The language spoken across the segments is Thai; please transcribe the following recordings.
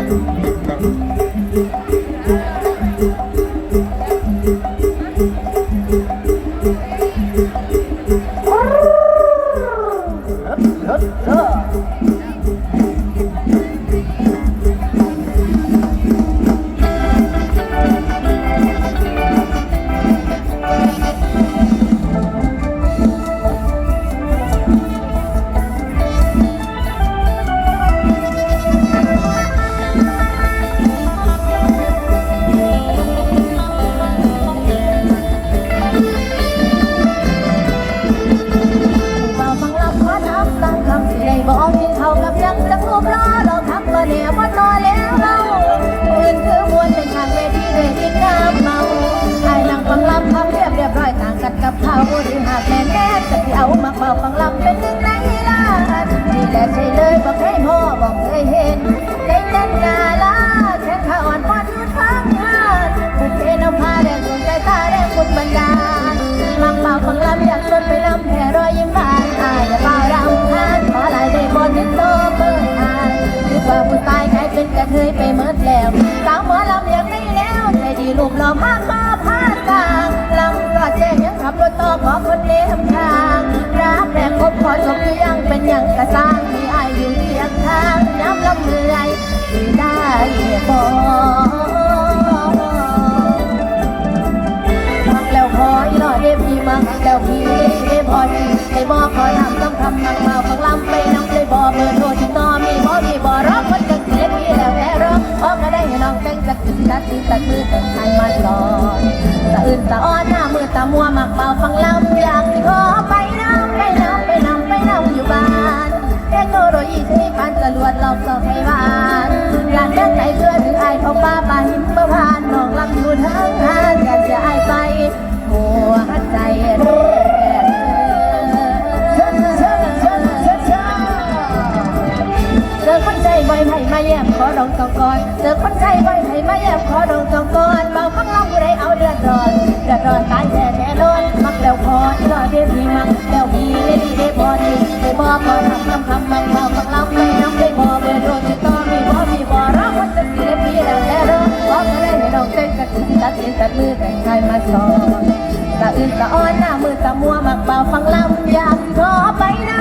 เกับเขาหรือหากแม่แน่จะที่เอามาเบาฟังลำเป็นหนึ่งในล้านนี่แหละใช่เลยบอกให้พ่อบอกเคยเห็นได้เต้นงาลาแค่ขาอ่อนป้อนอยู่ทางหานบุกเอนเอาผ้าแดงสนใจตาแดงคุณบรรดาลมักเป่าฟังลำอยากชวนไปลำแผ่รอยยิ้มบานอายอย่าเป่ารำคาญขอหลายได้บนที่โตเปิดทางนึกว่าผู้ตายกลายเป็นกระเทยไปเมิดแล้วสาวหมอลำอยากได้แล้วใจดีลูกหล่อมาก บอกมักแล้วพออีหล่อเดพี่มักแล้วพี่เดพอดีได้บอกขอทำต้องทำมักมาฟังลำไปน้องเลยบอกเบอร์โทรที่ต่อมีบ่มีบ่รอคนจะเสียพี่แล้วแต่รอพอก็ได้ให้น้องแต่งจากสิตัดสิตัดมือแต่งไทยมาสอนสะอื่นสะอ้อนหน้ามือตามัวมักเบาฟังลำอยากสิขอไปน้ำไปน้ำไปน้ำไปน้ำอยู่บ้านเทคโนโลยีชนิดปานจรวดหลอกสอก บ่อยไผ่ยมขอดองสองก่อนเจอคนใจบ่อยไผ่มาแย้มขอดองสองก่อนเบาฟังล่าผู้ใดเอาเดือดร้อนเดือดร้อนตายแท้แน่นอนมักแล้วพอที่รอเดียดีมักแล้วพี่ได้ดีได้พอดีได้บอกพอทำคำคำมันเบาฟังล่าไม่น้องได้พอเบอร์โทรติดต่อมีบ่มีบ่รักคนจะเสียพี่แล้วแต่รอบอก็ได้ให้น้องเต้นกันตัดสินตัดมือแต่งกายมาสอนตาอื่นตาอ้อนหน้ามือตามัวมักเบาฟังลำอยากขอไปน้ำ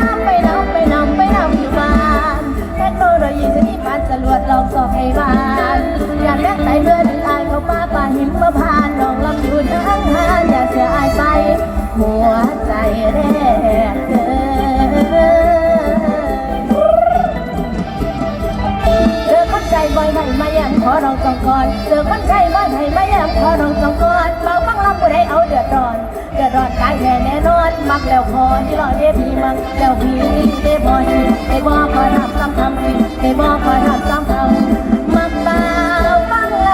น้องต้องกอดเจอคนไข้มาให้มาแย่พอน้องต้องกอดเบาบังลำบ่ได้เอาเดือดร้อนเดือดร้อนกายแค่แน่นอน มักแล้วพอที่รอเดพีมักแล้วพีได้บอดีได้บ่พอรับซ้ำทำสิได้บ่พอรับซ้ำทำมักเบาบังล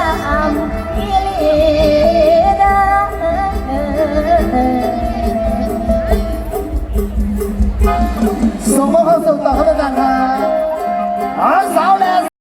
ำอีลีเด้อส่งมอบควาสุขต่อให้